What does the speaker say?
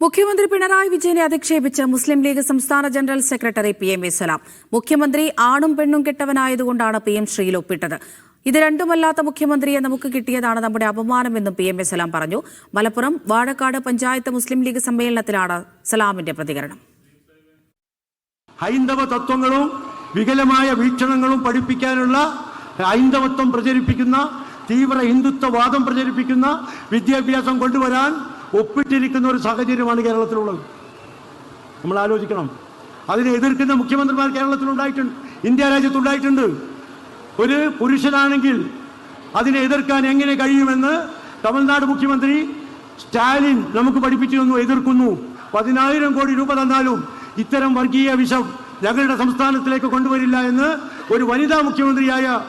മുഖ്യമന്ത്രി പിണറായി വിജയനെ അധിക്ഷേപിച്ച് മുസ്ലിം ലീഗ് സംസ്ഥാന general secretary P M A Salam മുഖ്യമന്ത്രി ആണും പെണ്ണും കെട്ടവനായതുകൊണ്ടാണ് പി എം ശ്രീയിൽ ഒപ്പിട്ടത്. ഇത് രണ്ടുമല്ലാത്ത മുഖ്യമന്ത്രിയെ നമുക്ക് കിട്ടിയതാണ് നമ്മുടെ അപമാനമെന്നും പി എം എ സലാം പറഞ്ഞു. മലപ്പുറം വാഴക്കാട് പഞ്ചായത്ത് മുസ്ലിം ലീഗ് സമ്മേളനത്തിലാണ് സലാമിന്റെ പ്രതികരണം. ഹൈന്ദവ തത്വങ്ങളും വികലമായ വീക്ഷണങ്ങളും പഠിപ്പിക്കാനുള്ള ഹൈന്ദവത്വം പ്രചരിപ്പിക്കുന്ന തീവ്ര ഹിന്ദുത്വവാദം പ്രചരിപ്പിക്കുന്ന വിദ്യാഭ്യാസം കൊണ്ടുവരാൻ ഒപ്പിട്ടിരിക്കുന്ന ഒരു സാഹചര്യമാണ് കേരളത്തിലുള്ളത്. നമ്മൾ ആലോചിക്കണം. അതിനെ എതിർക്കുന്ന മുഖ്യമന്ത്രിമാർ കേരളത്തിലുണ്ടായിട്ടുണ്ട് ഇന്ത്യ രാജ്യത്തുണ്ടായിട്ടുണ്ട്. ഒരു പുരുഷനാണെങ്കിൽ അതിനെ എതിർക്കാൻ എങ്ങനെ കഴിയുമെന്ന് തമിഴ്നാട് മുഖ്യമന്ത്രി സ്റ്റാലിൻ നമുക്ക് പഠിപ്പിച്ചു തന്നു എതിർക്കുന്നു. പതിനായിരം കോടി രൂപ തന്നാലും ഇത്തരം വർഗീയ വിഷം ഞങ്ങളുടെ സംസ്ഥാനത്തിലേക്ക് കൊണ്ടുവരില്ല എന്ന് ഒരു വനിതാ മുഖ്യമന്ത്രിയായ